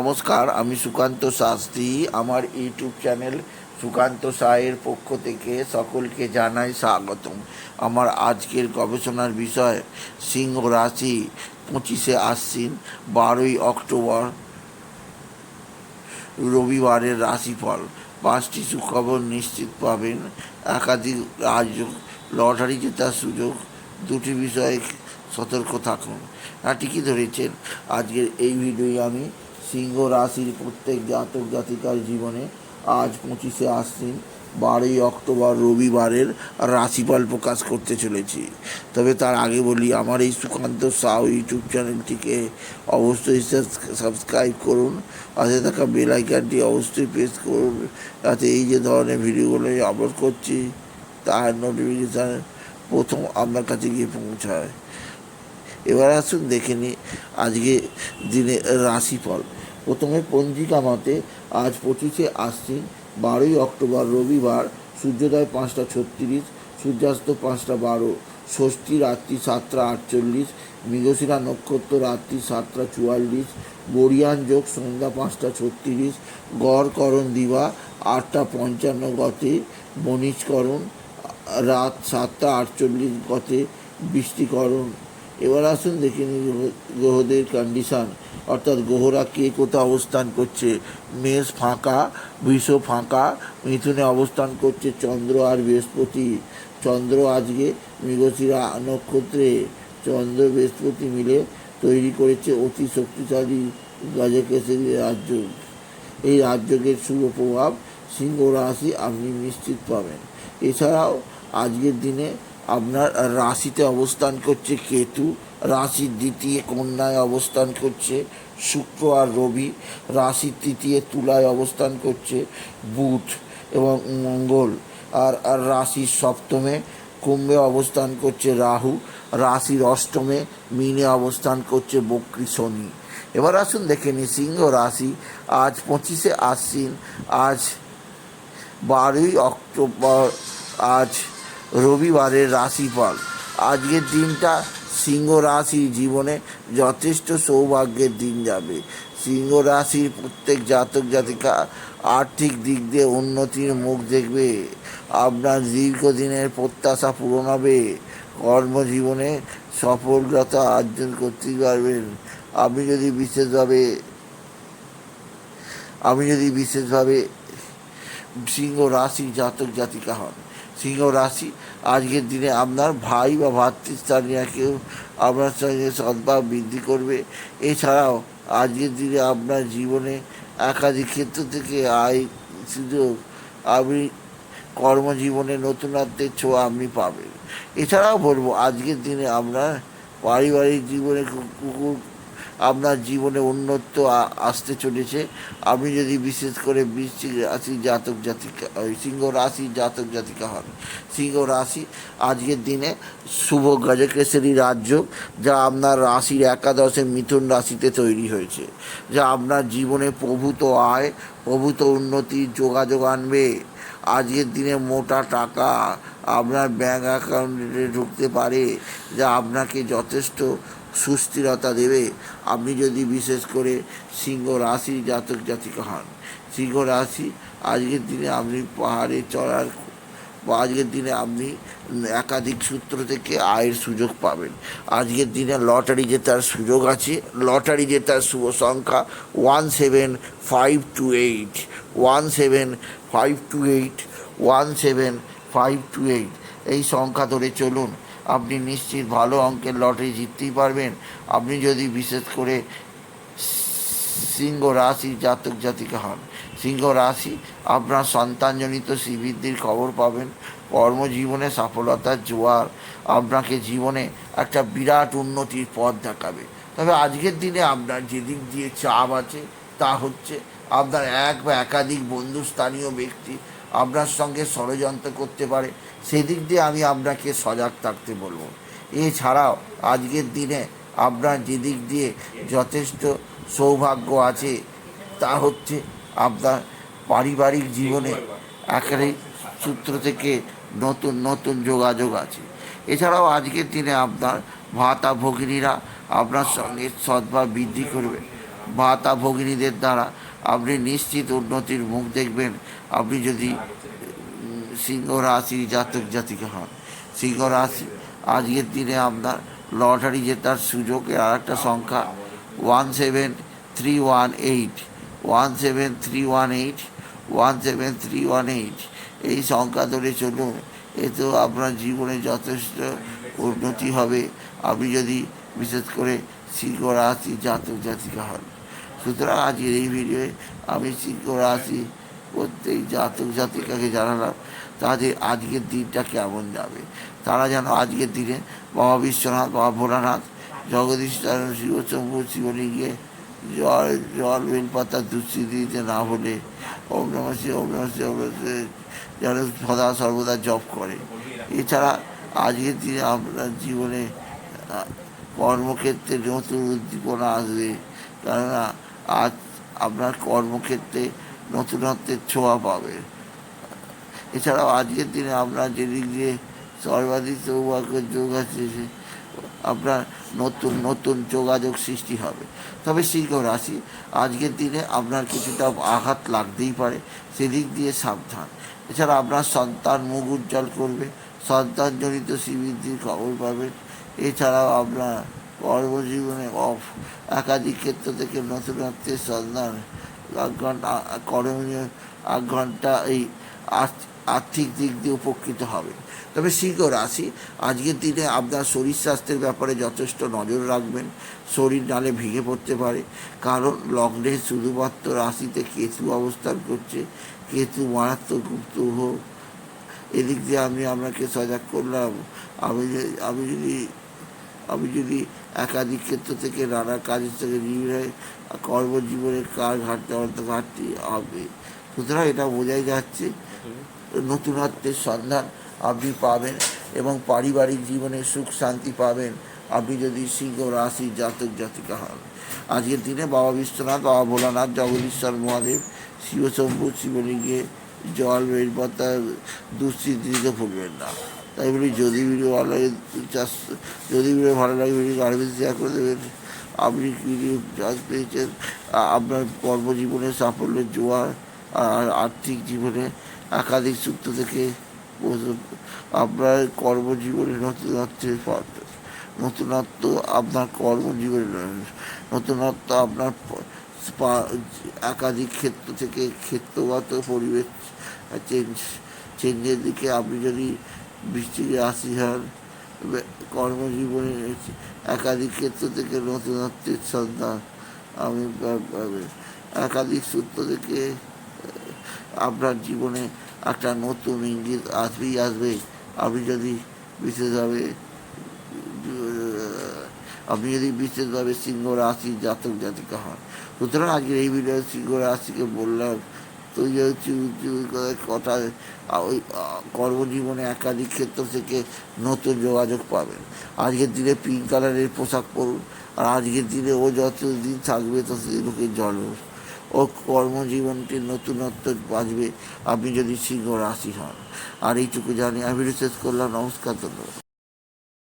নমস্কার, আমি সুকান্ত শাস্ত্রী। আমার ইউটিউব চ্যানেল সুকান্ত সায়ের পক্ষ থেকে সকলকে জানাই স্বাগতম। আমার আজকের গবেষণার বিষয়, সিংহ রাশি পঁচিশে আশ্বিন, বারোই অক্টোবর, রবিবারের রাশিফল। পাঁচটি সুখবর নিশ্চিত পাবেন। একাধিক রাজযোগ লটারি জেতার সুযোগ, দুটি বিষয়ে সতর্ক থাকুন। হ্যাঁ ঠিকই ধরেছেন? আজকের এই ভিডিওয়ে আমি সিংহ রাশির প্রত্যেক জাতক জাতিকার জীবনে আজ পঁচিশে আশ্বিন, বারোই অক্টোবর রবিবারের রাশিফল প্রকাশ করতে চলেছি। তবে তার আগে বলি, আমার এই সুকান্ত সাউ ইউটিউব চ্যানেলটিকে অবশ্যই সাবস্ক্রাইব করুন, পাশে থাকা বেল আইকনটি অবশ্যই প্রেস করুন, যাতে এই যে ধরনের ভিডিওগুলো আপলোড করছি, তার নোটিফিকেশান প্রথম আপনার কাছে গিয়ে পৌঁছায়। এবার আসুন দেখে নিই আজকে দিনে রাশিফল। প্রথমে পঞ্জিকা মতে আজ পঁচিশে আশ্বিন, বারোই অক্টোবর রবিবার, সূর্যোদয় পাঁচটা ছত্রিশ, সূর্যাস্ত পাঁচটা বারো, ষষ্ঠী রাত্রি সাতটা আটচল্লিশ, মৃগশিরা নক্ষত্র রাত্রি সাতটা চুয়াল্লিশ বরিয়ান যোগ সন্ধ্যা পাঁচটা ছত্রিশ গড়করণ দিবা আটটা পঞ্চান্ন গতে বণিজকরণ রাত সাতটা আটচল্লিশ গতে বৃষ্টিকরণ এবার আসুন দেখে নিই গ্রহ- গ্রহদের কন্ডিশন অর্থাৎ গ্রহরা কে কোথাও অবস্থান করছে? মেষ ফাঁকা, বৃষ ফাঁকা, মিথুনে অবস্থান করছে চন্দ্র আর বৃহস্পতি। চন্দ্র আজকে মৃগশিরা নক্ষত্রে চন্দ্র, বৃহস্পতি মিলে তৈরি করেছে অতি শক্তিশালী গজকেশরী রাজ্য। এই রাজযোগের শুভ প্রভাব সিংহ রাশি আপনি নিশ্চিত পাবেন। এছাড়াও আজকের দিনে আপনার রাশিতে অবস্থান করছে কেতু। রাশির দ্বিতীয় কন্যায় অবস্থান করছে, শুক্র আর রবি রাশির তৃতীয় তুলায় অবস্থান করছে, বুধ এবং মঙ্গল আর আর রাশির সপ্তমে কুম্ভে অবস্থান করছে রাহু রাশির অষ্টমে মিনে অবস্থান করছে বক্রী শনি। এবার আসুন দেখে নিই সিংহ রাশি, আজ পঁচিশে আশ্বিন, আজ বারোই অক্টোবর, আজ রবিবারের রাশিফল। আজকের দিনটা সিংহ রাশির জীবনে যথেষ্ট সৌভাগ্যের দিন যাবে। সিংহ রাশির প্রত্যেক জাতক জাতিকা আর্থিক দিক দিয়ে উন্নতির মুখ দেখবে। আপনার দীর্ঘদিনের প্রত্যাশা পূরণ হবে। কর্মজীবনে সফলতা অর্জন করতে পারবেন। আপনি যদি বিশেষভাবে, আমি যদি বিশেষভাবে সিংহ রাশি জাতক জাতিকা হন সিংহ রাশি। আজকের দিনে আপনার ভাই বা ভাতৃস্থানীয় কেউ আপনার সঙ্গে সদ্ভাব বৃদ্ধি করবে। এছাড়াও আজকের দিনে আপনার জীবনে একাধিক ক্ষেত্র থেকে আয় সুযোগ, আপনি কর্মজীবনে নতুনত্বের ছোঁয়া আপনি পাবেন। এছাড়াও বলব, আজকের দিনে আপনার পারিবারিক জীবনে কুকুর আপনার জীবনে উন্নত আসতে চলেছে। আপনি যদি বিশেষ করে বৃশ্চিক রাশি জাতক জাতিকা সিংহ রাশি জাতক জাতিকা হন। সিংহ রাশি আজকের দিনে শুভ গজকেশরী রাজ্য, যা আপনার রাশির একাদশে মিথুন রাশিতে তৈরি হয়েছে, যা আপনার জীবনে প্রভূত আয়, প্রভূত উন্নতির যোগাযোগ আনবে। আজকের দিনে মোটা টাকা আপনার ব্যাঙ্ক অ্যাকাউন্টে ঢুকতে পারে, যা আপনাকে যথেষ্ট সুস্থিরতা দেবে। আপনি যদি বিশেষ করে সিংহ রাশি জাতক জাতিকা হন, সিংহ রাশি আজকের দিনে আপনি পাহাড়ে চড়ার বা আজকের দিনে আপনি একাধিক সূত্র থেকে আয়ের সুযোগ পাবেন। আজকের দিনে লটারি জেতার সুযোগ আছে। লটারি জেতার শুভ সংখ্যা one seven five two eight, one seven five two eight, one seven five two eight. এই সংখ্যা ধরে চলুন। আপনি নিশ্চিত ভালো অঙ্কের লটারি জিততেই পারবেন। আপনি যদি বিশেষ করে সিংহ রাশি জাতক জাতিকা হন, সিংহ রাশি আপনার সন্তানজনিত শ্রীবৃদ্ধির খবর পাবেন, কর্মজীবনে সফলতার জোয়ার আপনাকে জীবনে একটা বিরাট উন্নতির পথ দেখাবে। তবে আজকের দিনে আপনার যেদিক দিয়ে চাপ আছে, তা হচ্ছে আপনার এক বা একাধিক বন্ধু স্থানীয় ব্যক্তি আপনার সঙ্গে ষড়যন্ত্র করতে পারে, সেদিক দিয়ে আমি আপনাকে সজাগ থাকতে বলব। এছাড়াও আজকের দিনে আপনার যেদিক দিয়ে যথেষ্ট সৌভাগ্য আছে, তা হচ্ছে আপনার পারিবারিক জীবনে একাধিক সূত্র থেকে নতুন নতুন যোগাযোগ আছে। এছাড়াও আজকের দিনে আপনার ভাতা ভগিনীরা আপনার সঙ্গে সদ্ভাব বৃদ্ধি করবে। ভাতা ভগিনীদের দ্বারা আপনি নিশ্চিত উন্নতির মুখ দেখবেন। আপনি যদি সিংহ রাশি জাতক জাতিকা হন, সিংহ রাশি, আজকের দিনে আপনার লটারি জেতার সুযোগের আর একটা সংখ্যা one seven three one eight one seven three one eight one seven three one eight এই সংখ্যা ধরে চলুন এতেও আপনার জীবনে যথেষ্ট উন্নতি হবে। আপনি যদি বিশেষ করে সিংহ রাশি জাতক জাতিকা হন সুতরাং আজকের এই ভিডিওয়ে আমি সিংহ রাশি প্রত্যেক জাতক জাতিকাকে জানালাম তাদের আজকের দিনটা কেমন যাবে। তারা যেন আজকের দিনে বাবা বিশ্বনাথ, বাবা ভোলানাথ, জগদীশ চরণ শিব শম্ভু শিবলিঙ্গে জল জল বেলপাতা দুশ্চিন্তি দিতে না হলে ওম নম ওম যেন সদা সর্বদা জপ করে। এছাড়া আজকের দিনে আপনার জীবনে কর্মক্ষেত্রে নতুন উদ্দীপনা আসবে। কেননা আজ আপনার কর্মক্ষেত্রে নতুনত্বের ছোঁয়া পাবে। এছাড়াও আজকের দিনে আপনার যেদিক দিয়ে সর্বাধিক সৌভাগ্য যোগ আছে আপনার নতুন নতুন যোগাযোগ সৃষ্টি হবে। তবে সিংহ রাশি, আজকের দিনে আপনার কিছুটা আঘাত লাগতেই পারে, সেদিক দিয়ে সাবধান। এছাড়া আপনার সন্তান মুখ উজ্জ্বল করবে, সন্তানজনিত শ্রীবৃদ্ধির খবর পাবেন। এছাড়াও আপনার কর্মজীবনে অফ একাধিক ক্ষেত্র থেকে নতুনত্বের সন্ধান এক ঘণ্টা, করণীয় এক ঘণ্টা এই আর্থ- আর্থিক দিক দিয়ে উপকৃত হবে। তবে সিংহ রাশি, আজকের দিনে আপনার শরীর স্বাস্থ্যের ব্যাপারে যথেষ্ট নজর রাখবেন। শরীর নালে ভেঙে পড়তে পারে। কারণ লগ্নে শুধুমাত্র রাশিতে কেতু অবস্থান করছে। কেতু মারাত্মক গুপ্ত হোক এদিক দিয়ে আমি আপনাকে সজাগ করলাম। আমি আমি যদি আমি যদি একাধিক ক্ষেত্র থেকে নানা কাজের থেকে নিবিড় কর্মজীবনের কাজ ঘাটতে আমার ঘাটতি হবে। সুতরাং এটা বোঝাই যাচ্ছে নতুনত্বের সন্ধান আপনি পাবেন এবং পারিবারিক জীবনে সুখ শান্তি পাবেন আপনি যদি সিংহ রাশি জাতক জাতিকা হন। আজকের দিনে বাবা বিশ্বনাথ, বাবা ভোলানাথ, জগদীশ্বর মহাদেব, শিবশম্ভু, শিবলিঙ্গে জল, বেলপাতা দুশ্চিন্তি দিতে ভুলবেন না। তাই বলি, যদি ভিডিও ভালো লাগে চাষ যদি ভিডিও ভালো লাগে ভিডিও আরও বেশি শেয়ার করে দেবেন। আপনি ভিডিও চাষ পেয়েছেন আপনার কর্মজীবনে সাফল্যের জোয়ার আর আর্থিক জীবনে, একাধিক সূত্র থেকে আপনার কর্মজীবনে নতুনত্বের নতুনত্ব আপনার কর্মজীবনে নতুনত্ব আপনার একাধিক ক্ষেত্র থেকে ক্ষেত্রগত পরিবেশ চেঞ্জ চেঞ্জের দিকে আপনি যদি বৃষ্টিকে আসি হন বে- কর্মজীবনে একাধিক ক্ষেত্র থেকে নতুনত্বের সন্ধান আমি একাধিক সূত্র থেকে আপনার জীবনে একটা নতুন ইঙ্গিত আসবেই আসবে। আপনি যদি বিশেষভাবে আপনি যদি বিশেষভাবে সিংহ রাশি জাতক জাতিকা হন। সুতরাং আজকের এই ভিডিও সিংহ রাশিকে বললাম তুই হচ্ছে কথা আ- ওই কর্মজীবনে একাধিক ক্ষেত্র থেকে নতুন যোগাযোগ পাবেন। আজকের দিনে পিঙ্ক কালারের পোশাক পরুন, আর আজকের দিনে ও যত দিন থাকবে ততদিন ওকে জল ও কর্মজীবনটি নতুনত্ব বাঁচবে। আপনি যদি সিংহ রাশি হন। আর এইটুকু জানি আমি শেষ করলাম নমস্কার, ধন্যবাদ।